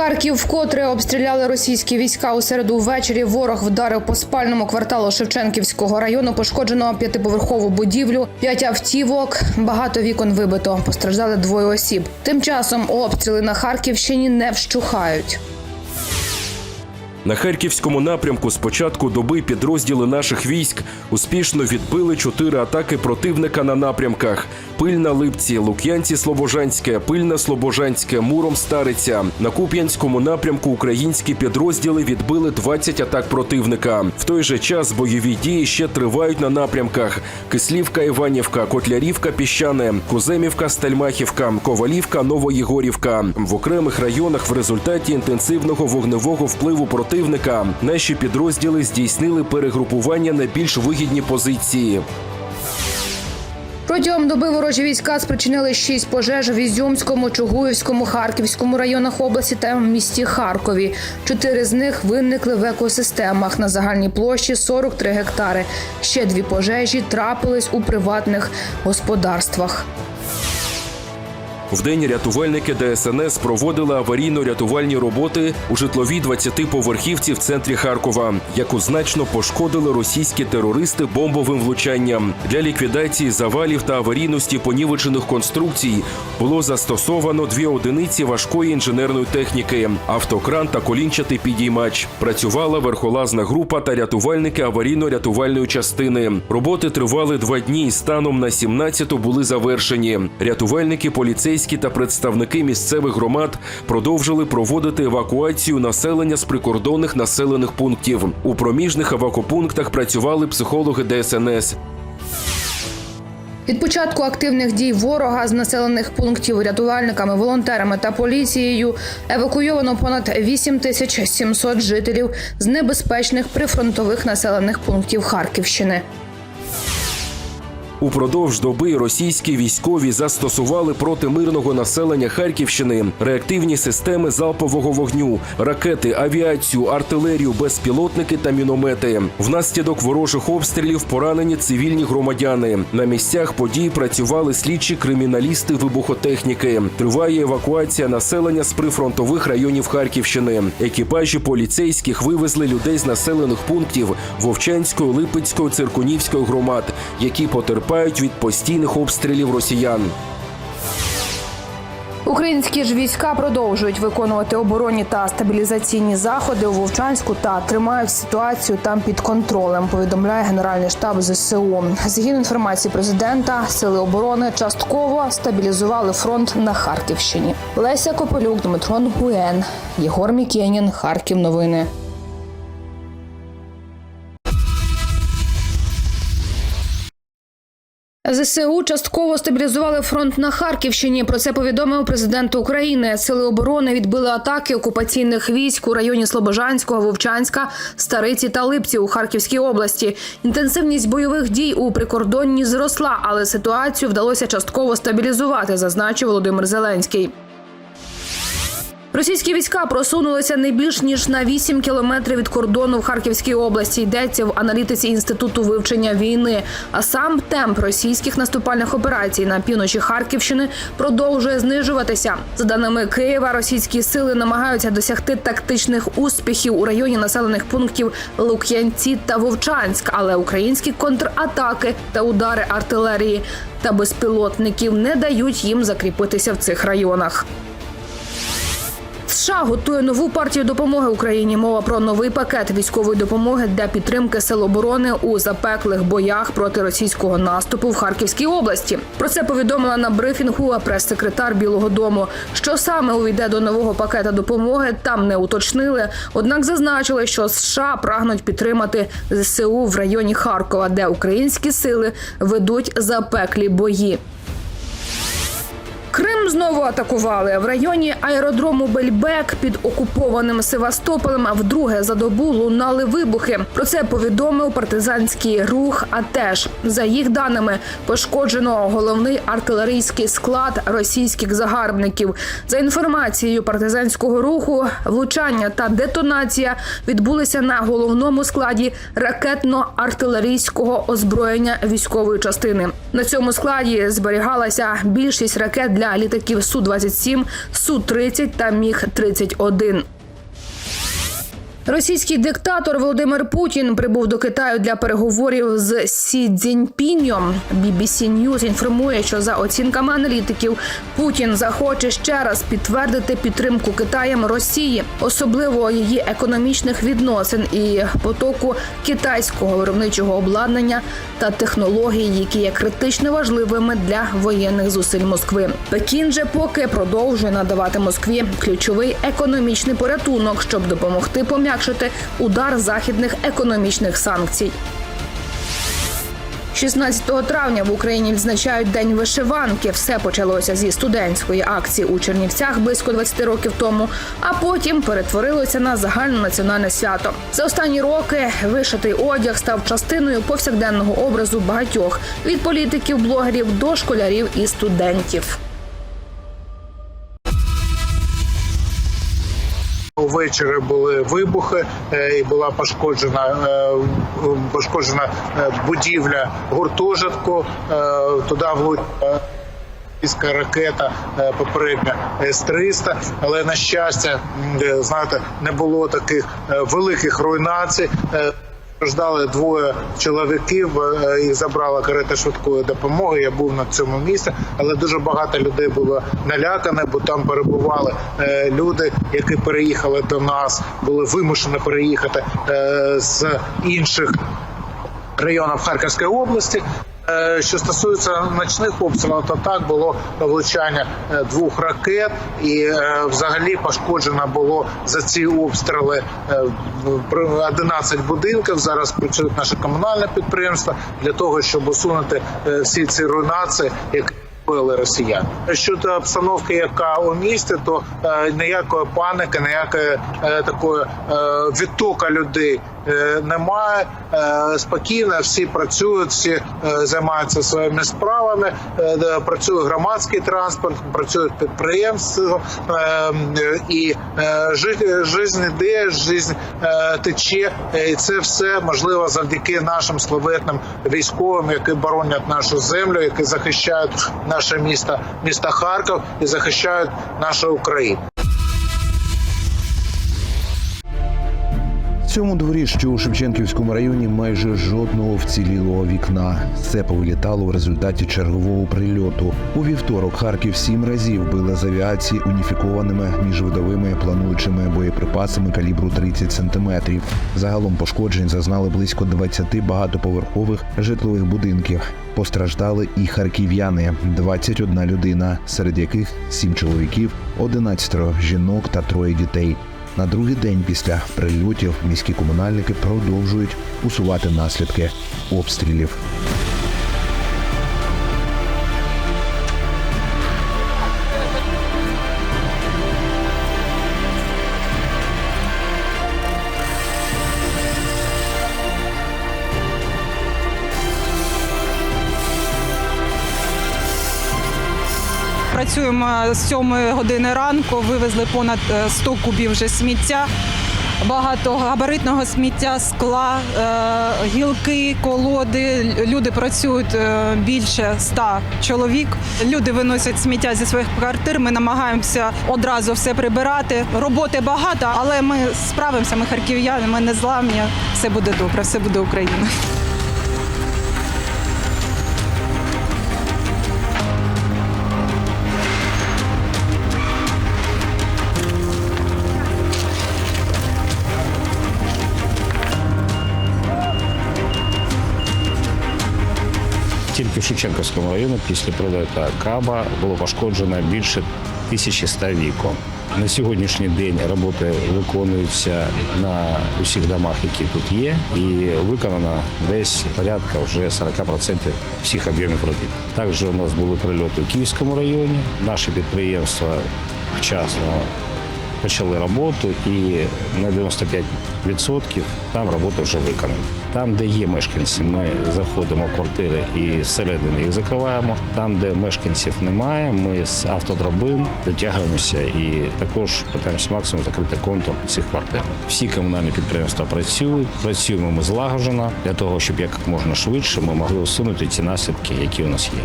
Харків вкотре обстріляли російські війська у середу ввечері. Ворог вдарив по спальному кварталу Шевченківського району. Пошкоджено п'ятиповерхову будівлю, п'ять автівок, багато вікон вибито. Постраждали двоє осіб. Тим часом обстріли на Харківщині не вщухають. На харківському напрямку з початку доби підрозділи наших військ успішно відбили чотири атаки противника на напрямках: Пильна Липці, Лук'янці Слобожанське, Пильна Слобожанське, Муром Стариця. На Куп'янському напрямку українські підрозділи відбили 20 атак противника. В той же час бойові дії ще тривають на напрямках: Кислівка, Іванівка, Котлярівка, Піщане, Куземівка, Стальмахівка, Ковалівка, Новоєгорівка. В окремих районах в результаті інтенсивного вогневого впливу противника наші підрозділи здійснили перегрупування на більш вигідні позиції. Протягом доби ворожі війська спричинили шість пожеж в Ізюмському, Чугуївському, Харківському районах області та в місті Харкові. Чотири з них виникли в екосистемах на загальній площі 43 гектари. Ще дві пожежі трапились у приватних господарствах. Вдень рятувальники ДСНС проводили аварійно-рятувальні роботи у житловій 20-поверхівці в центрі Харкова, яку значно пошкодили російські терористи бомбовим влучанням. Для ліквідації завалів та аварійності понівечених конструкцій було застосовано дві одиниці важкої інженерної техніки: автокран та колінчатий підіймач. Працювала верхолазна група та рятувальники аварійно-рятувальної частини. Роботи тривали два дні і станом на 17-ту були завершені. Рятувальники, поліцейські та представники місцевих громад продовжили проводити евакуацію населення з прикордонних населених пунктів. У проміжних евакопунктах працювали психологи ДСНС. Від початку активних дій ворога з населених пунктів рятувальниками, волонтерами та поліцією евакуйовано понад 8 тисяч 700 жителів з небезпечних прифронтових населених пунктів Харківщини. Упродовж доби російські військові застосували проти мирного населення Харківщини реактивні системи залпового вогню, ракети, авіацію, артилерію, безпілотники та міномети. Внаслідок ворожих обстрілів поранені цивільні громадяни. На місцях подій працювали слідчі криміналісти вибухотехніки. Триває евакуація населення з прифронтових районів Харківщини. Екіпажі поліцейських вивезли людей з населених пунктів Вовчанської, Липецької, Циркунівської громад, які потерпають від постійних обстрілів росіян. Українські ж війська продовжують виконувати оборонні та стабілізаційні заходи у Вовчанську та тримають ситуацію там під контролем. Повідомляє Генеральний штаб ЗСУ. Згідно інформації президента, сили оборони частково стабілізували фронт на Харківщині. Леся Копелюк, Дмитро Нгуєн, Єгор Мікенін, Харків. Новини. ЗСУ частково стабілізували фронт на Харківщині. Про це повідомив президент України. Сили оборони відбили атаки окупаційних військ у районі Слобожанського, Вовчанська, Стариці та Липці у Харківській області. Інтенсивність бойових дій у прикордонні зросла, але ситуацію вдалося частково стабілізувати, зазначив Володимир Зеленський. Російські війська просунулися не більш ніж на 8 кілометрів від кордону в Харківській області. Йдеться в аналітиці інституту вивчення війни. А сам темп російських наступальних операцій на півночі Харківщини продовжує знижуватися. За даними Києва, російські сили намагаються досягти тактичних успіхів у районі населених пунктів Лук'янці та Вовчанськ, але українські контратаки та удари артилерії та безпілотників не дають їм закріпитися в цих районах. США готує нову партію допомоги Україні. Мова про новий пакет військової допомоги для підтримки сил оборони у запеклих боях проти російського наступу в Харківській області. Про це повідомила на брифінгу прес-секретар Білого Дому. Що саме увійде до нового пакета допомоги, там не уточнили. Однак зазначили, що США прагнуть підтримати ЗСУ в районі Харкова, де українські сили ведуть запеклі бої. Знову атакували в районі аеродрому Бельбек під окупованим Севастополем. Вдруге за добу лунали вибухи. Про це повідомив партизанський рух. А теж за їх даними пошкоджено головний артилерійський склад російських загарбників. За інформацією партизанського руху, влучання та детонація відбулися на головному складі ракетно-артилерійського озброєння військової частини. На цьому складі зберігалася більшість ракет для літаків літаків Су-27, Су-30 та Міг-31. Російський диктатор Володимир Путін прибув до Китаю для переговорів з Сі Цзіньпіньом. BBC News інформує, що за оцінками аналітиків Путін захоче ще раз підтвердити підтримку Китаєм Росії, особливо її економічних відносин і потоку китайського виробничого обладнання та технологій, які є критично важливими для воєнних зусиль Москви. Пекін же поки продовжує надавати Москві ключовий економічний порятунок, щоб допомогти пом'якшити удар західних економічних санкцій. 16 травня в Україні відзначають День вишиванки. Все почалося зі студентської акції у Чернівцях близько 20 років тому, а потім перетворилося на загальнонаціональне свято. За останні роки вишитий одяг став частиною повсякденного образу багатьох від політиків, блогерів до школярів і студентів. Увечері були вибухи е, і була пошкоджена е, пошкоджена е, будівля гуртожитку. Туди влучила Іська ракета попередня С-300, але на щастя, знаєте, не було таких великих руйнацій. Страждали двоє чоловіків, е, їх забрала карета швидкої допомоги. Я був на цьому місці, але дуже багато людей було налякане, бо там перебували е, люди, які переїхали до нас, були вимушені переїхати е, з інших районів Харківської області. Е, Що стосується ночних обстрілів, то так було влучання е, двох ракет, і е, взагалі пошкоджено було за ці обстріли е, при- 11 будинків. Зараз працюють наші комунальні підприємства для того, щоб усунути всі ці руйнації, які робили росіяни. Щодо обстановки, яка у місті, то ніякої паники, ніякої такої е, відтока людей немає. Е, спокійно всі працюють, всі е, займаються своїми справами. Е, працює громадський транспорт, працюють підприємства е, е, і е, жи- жизнь іде, жизнь е, тече. Е, І це все можливо завдяки нашим славетним військовим, які боронять нашу землю, які захищають наше місто, місто Харків і захищають нашу Україну. Цьому дворі, що у Шевченківському районі, майже жодного вцілілого вікна. Все повилітало в результаті чергового прильоту. У вівторок Харків сім разів били з авіації уніфікованими міжвидовими плануючими боєприпасами калібру 30 сантиметрів. Загалом пошкоджень зазнали близько 20 багатоповерхових житлових будинків. Постраждали і харків'яни 21 людина, серед яких 7 чоловіків, 11 жінок та троє дітей. На другий день після прильотів міські комунальники продовжують усувати наслідки обстрілів. Працюємо з 7 години ранку, вивезли понад е, 100 кубів вже сміття. Багато габаритного сміття, скла, е, гілки, колоди. Люди працюють е, більше 100 чоловік. Люди виносять сміття зі своїх квартир. Ми намагаємося одразу все прибирати. Роботи багато, але ми справимося. Ми харків'яни, ми не зламні. Все буде добре, все буде Україна. В Шевченківському районі після прильоту Каба було пошкоджено більше 1100 вікон. На сьогоднішній день роботи виконуються на усіх домах, які тут є, і виконано десь порядка вже 40% всіх об'ємів робіт. Також у нас були прильоти у Київському районі. Наші підприємства вчасно почали роботу, і на 95% там робота вже виконана. Там, де є мешканці, ми заходимо в квартири і зсередини їх закриваємо. Там, де мешканців немає, ми з автодрабин дотягуємося і також питаємося максимум закрити контур цих квартир. Всі комунальні підприємства працюють, працюємо ми злагоджено для того, щоб як можна швидше ми могли усунути ці наслідки, які у нас є.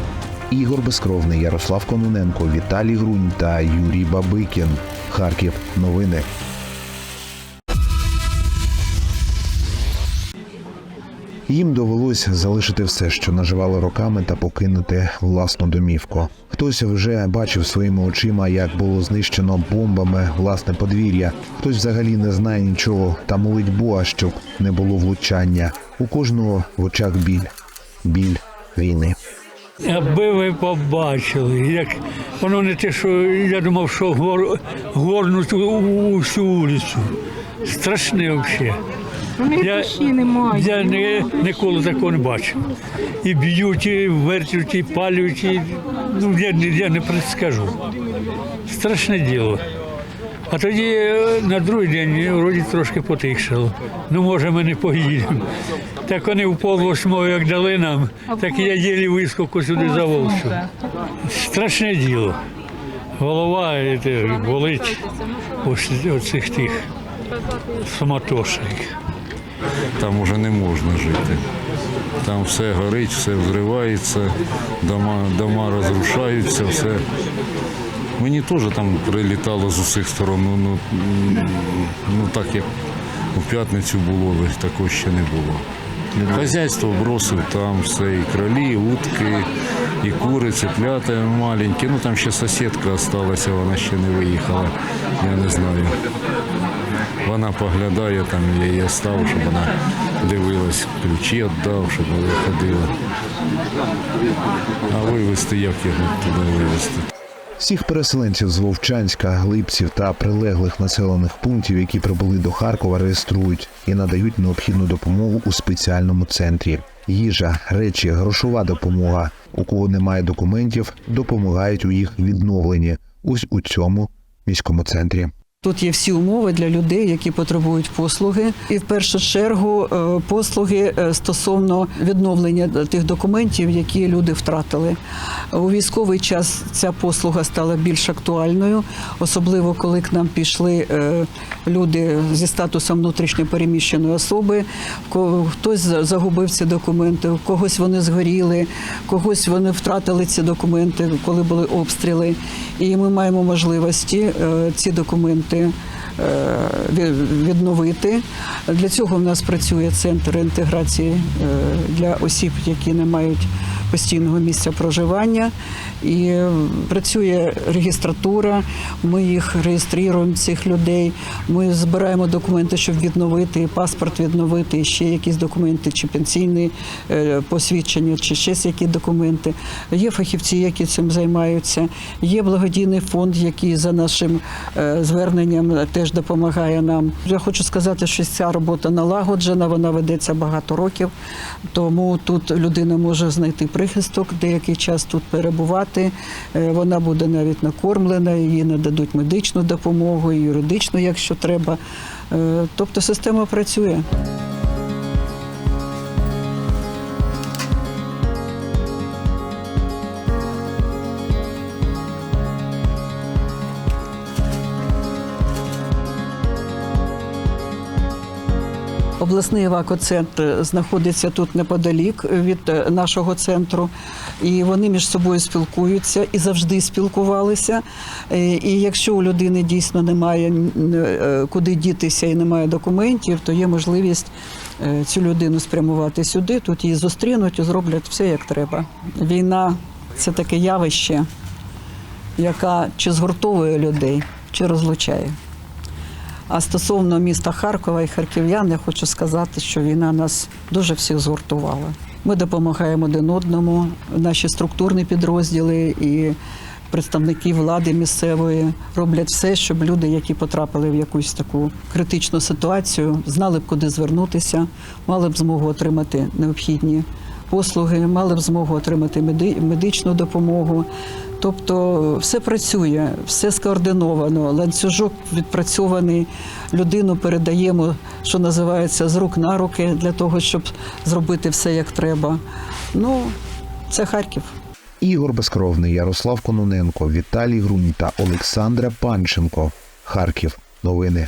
Ігор Безкровний, Ярослав Кононенко, Віталій Грунь та Юрій Бабикін. Харків. Новини. Їм довелось залишити все, що наживали роками, та покинути власну домівку. Хтось вже бачив своїми очима, як було знищено бомбами власне подвір'я. Хтось взагалі не знає нічого та молить Бога, щоб не було влучання. У кожного в очах біль, біль війни. Аби ви побачили, як воно не те, що я думав, що гор, горнуть у, у, вулицю. Страшне взагалі. Я, я не, ніколи такого не бачив. І б'ють, і вертють, і палюють, і, ну, я, не- я не предскажу. Страшне діло. А тоді е, на другий день вроді трошки потихшало. Ну, може, ми не поїдемо. Так вони в пол восьмого, як дали нам, так я єлі вискоку сюди за Волчу. Страшне діло. Голова е, те, болить ось оцих тих суматошних. Там уже не можна жити. Там все горить, все взривається, дома, дома розрушаються, все. Мені теж там прилітало з усіх сторон. Ну, ну, ну так як у п'ятницю було, такого ще не було. Хазяйство бросив там все, і кролі, і утки, і кури, цеплята маленькі. Ну там ще сусідка залишилася, вона ще не виїхала. Я не знаю. Вона поглядає, там я її став, щоб вона дивилась, ключі віддав, щоб вона ходила. А вивезти як його туди вивезти? Всіх переселенців з Вовчанська, Липців та прилеглих населених пунктів, які прибули до Харкова, реєструють і надають необхідну допомогу у спеціальному центрі. Їжа, речі, грошова допомога. У кого немає документів, допомагають у їх відновленні. Ось у цьому міському центрі. Тут є всі умови для людей, які потребують послуги, і в першу чергу е, послуги е, стосовно відновлення тих документів, які люди втратили. У військовий час ця послуга стала більш актуальною, особливо коли к нам пішли е, люди зі статусом внутрішньопереміщеної особи. Хтось загубив ці документи, у когось вони згоріли, когось вони втратили ці документи, коли були обстріли. І ми маємо можливості ці документи You. Відновити. Для цього в нас працює центр інтеграції е, для осіб, які не мають постійного місця проживання. І е, працює регістратура. Ми їх реєструємо цих людей. Ми збираємо документи, щоб відновити паспорт відновити, ще якісь документи, чи пенсійні е, посвідчення, чи ще які документи. Є фахівці, які цим займаються. Є благодійний фонд, який за нашим е, зверненням теж допомагає нам. Я хочу сказати, що ця робота налагоджена, вона ведеться багато років, тому тут людина може знайти прихисток, деякий час тут перебувати. Е, Вона буде навіть накормлена, їй нададуть медичну допомогу, юридичну, якщо треба. Е, Тобто система працює. Обласний евакоцентр знаходиться тут неподалік від е, нашого центру, і вони між собою спілкуються і завжди спілкувалися. Е, І якщо у людини дійсно немає е, куди дітися і немає документів, то є можливість цю людину спрямувати сюди. Тут її зустрінуть і зроблять все як треба. Війна це таке явище, яка чи згуртовує людей, чи розлучає. А стосовно міста Харкова і харків'ян, я хочу сказати, що війна нас дуже всіх згуртувала. Ми допомагаємо один одному, наші структурні підрозділи і представники влади місцевої роблять все, щоб люди, які потрапили в якусь таку критичну ситуацію, знали б, куди звернутися, мали б змогу отримати необхідні послуги, мали б змогу отримати медичну допомогу. Тобто все працює, все скоординовано, ланцюжок відпрацьований. Людину передаємо, що називається, з рук на руки для того, щоб зробити все як треба. Ну, це Харків. Ігор Безкровний, Ярослав Кононенко, Віталій Грунь та Олександра Панченко. Харків. Новини.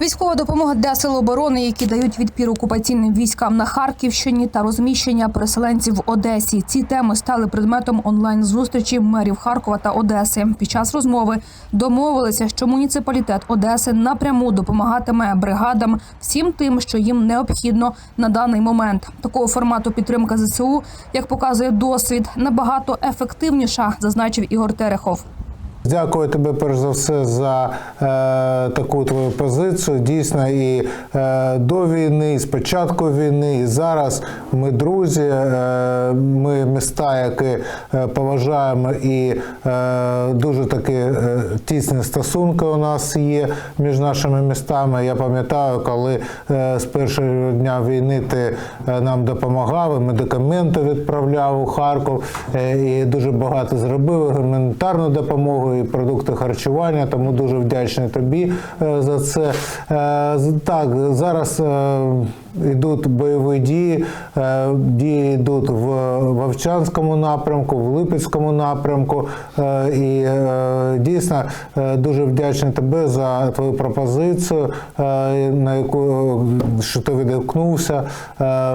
Військова допомога для сил оборони, які дають відпір окупаційним військам на Харківщині та розміщення переселенців в Одесі. Ці теми стали предметом онлайн зустрічі мерів Харкова та Одеси. Під час розмови домовилися, що муніципалітет Одеси напряму допомагатиме бригадам всім тим, що їм необхідно на даний момент. Такого формату підтримка ЗСУ, як показує досвід, набагато ефективніша, зазначив Ігор Терехов. Дякую тобі перш за все за е, таку твою позицію. Дійсно, і е, до війни, і з війни, і зараз ми друзі. Е, ми міста, які е, поважаємо, і е, дуже такі е, тісні стосунки у нас є між нашими містами. Я пам'ятаю, коли е, з першого дня війни ти е, нам допомагав, і медикаменти відправляв у Харків, е, і дуже багато зробив гуманітарну допомогу і продукти харчування. Тому дуже вдячний тобі е, за це. Е, Так, зараз е, йдуть бойові дії. Е, Дії йдуть в Вовчанському напрямку, в Липецькому напрямку. Е, І е, дійсно дуже вдячний тебе за твою пропозицію, на яку що ти відгукнувся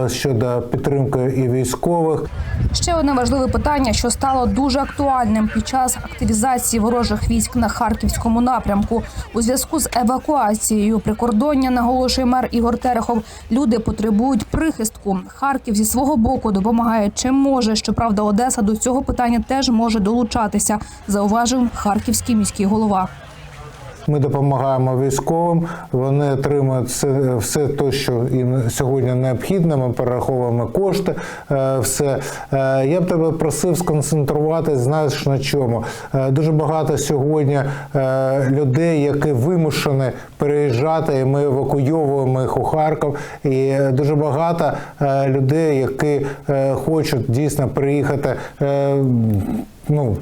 щодо підтримки і військових. Ще одне важливе питання, що стало дуже актуальним під час активізації ворожих військ на харківському напрямку. У зв'язку з евакуацією прикордоння, наголошує мер Ігор Терехов. Люди потребують прихистку. Харків зі свого боку допомагає чим може. Щоправда, Одеса до цього питання теж може долучатися. Зауважив харківський міський голова. Ми допомагаємо військовим. Вони отримують все, все те, що їм сьогодні необхідно. Ми перераховуємо кошти. е, Все Е, я б тебе просив сконцентруватись, знаєш на чому. Е, Дуже багато сьогодні людей, які вимушені переїжджати, і ми евакуйовуємо їх у Харків. І дуже багато людей, які хочуть дійсно приїхати. Ну,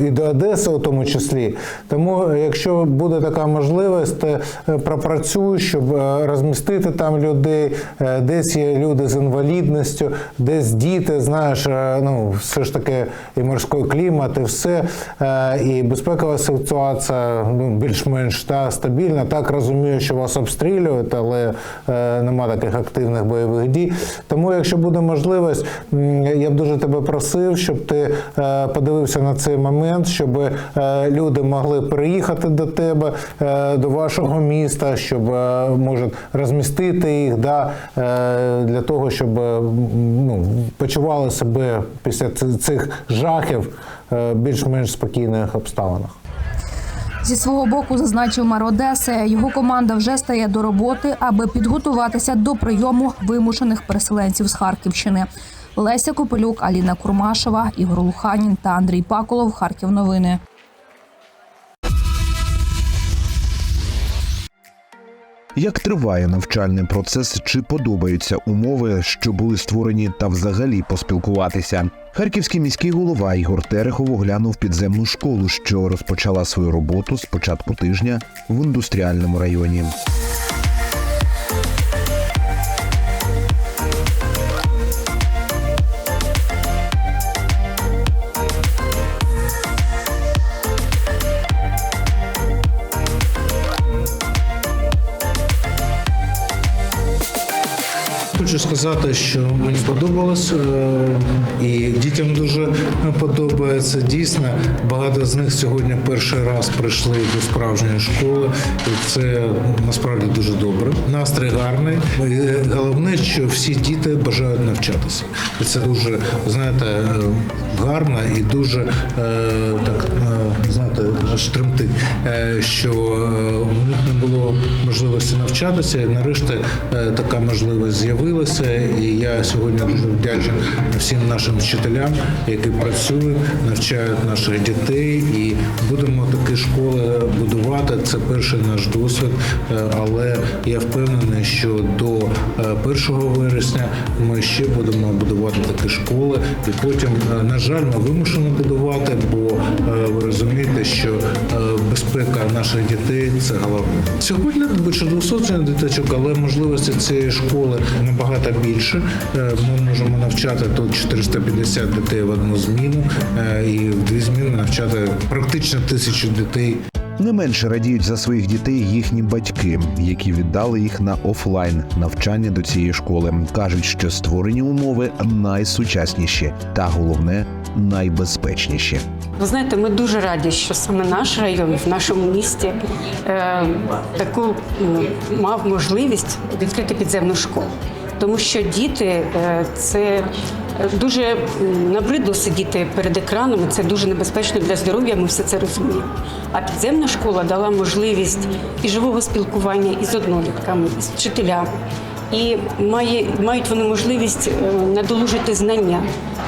е, і до Одеси у тому числі. Тому, якщо буде така можливість, то е, щоб е, розмістити там людей. Десь є люди з інвалідністю, десь діти, знаєш, ну, все ж таки і морський клімат, і все. І безпекова ситуація ну, більш-менш та, стабільна. Так розумію, що вас обстрілюють, але нема таких активних бойових дій. Тому, якщо буде можливість, я б дуже тебе просив, щоб ти подивився на цей момент, щоб е, люди могли приїхати до тебе, е, до вашого міста, щоб е, може розмістити їх, да, для того, щоб ну, почували себе після цих жахів більш-менш спокійних обставинах. Зі свого боку зазначив мер Одеси. Його команда вже стає до роботи, аби підготуватися до прийому вимушених переселенців з Харківщини. Леся Копелюк, Аліна Курмашева, Ігор Луханін та Андрій Паколов. Харків новини. Як триває навчальний процес, чи подобаються умови, що були створені, та взагалі поспілкуватися? Харківський міський голова Ігор Терехов оглянув підземну школу, що розпочала свою роботу з початку тижня в індустріальному районі. Хочу сказати, що мені сподобалось, е, і дітям дуже подобається. Дійсно, багато з них сьогодні перший раз прийшли до справжньої школи, і це насправді дуже добре. Настрій гарний. Головне, що всі діти бажають навчатися. І це дуже знаєте гарно і дуже е, так е, знаєте, тремтить, е, що у них не було можливості навчатися, і нарешті така можливість з'явилася. І я сьогодні дуже вдячний всім нашим вчителям, які працюють, навчають наших дітей, і будемо такі школи будувати. Це перший наш досвід, але я впевнений, що до е, 1 вересня ми ще будемо будувати такі школи, і потім, е, на жаль, ми вимушені будувати, бо е, ви розумієте, що е, безпека наших дітей це головне. Сьогодні більше 200 дитячок, але можливості цієї школи набагато більше. Е, Ми можемо навчати тут 450 дітей в одну зміну і в дві зміни навчати практично тисячу дітей Не менше радіють за своїх дітей їхні батьки, які віддали їх на офлайн навчання до цієї школи. кажуть, що створені умови найсучасніші та головне найбезпечніші. Ви знаєте, ми дуже раді, що саме наш район в нашому місті е, таку м, мав можливість відкрити підземну школу. Тому що діти е, це дуже набридло сидіти перед екраном, це дуже небезпечно для здоров'я. Ми все це розуміємо. А підземна школа дала можливість і живого спілкування і з однолітками, і з вчителями. І має, мають вони можливість е, надолужити знання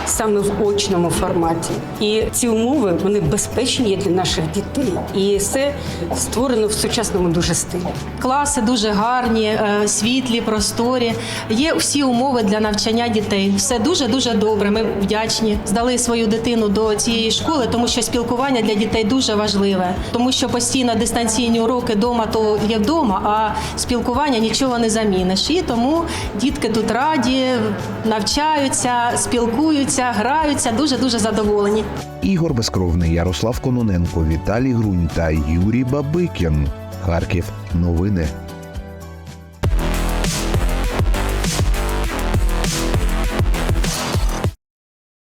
саме в очному форматі. І ці умови вони безпечні для наших дітей. І все створено в сучасному дуже стилі. Класи дуже гарні, е, світлі, просторі. Є всі умови для навчання дітей. Все дуже дуже добре. Ми вдячні. Здали свою дитину до цієї школи, тому що спілкування для дітей дуже важливе, тому що постійно дистанційні уроки вдома то є вдома, а спілкування нічого не заміниш. І тому дітки тут раді, навчаються, спілкуються, граються, дуже дуже задоволені. Ігор Безкровний, Ярослав Кононенко, Віталій Грунь та Юрій Бабикін. Харків. Новини.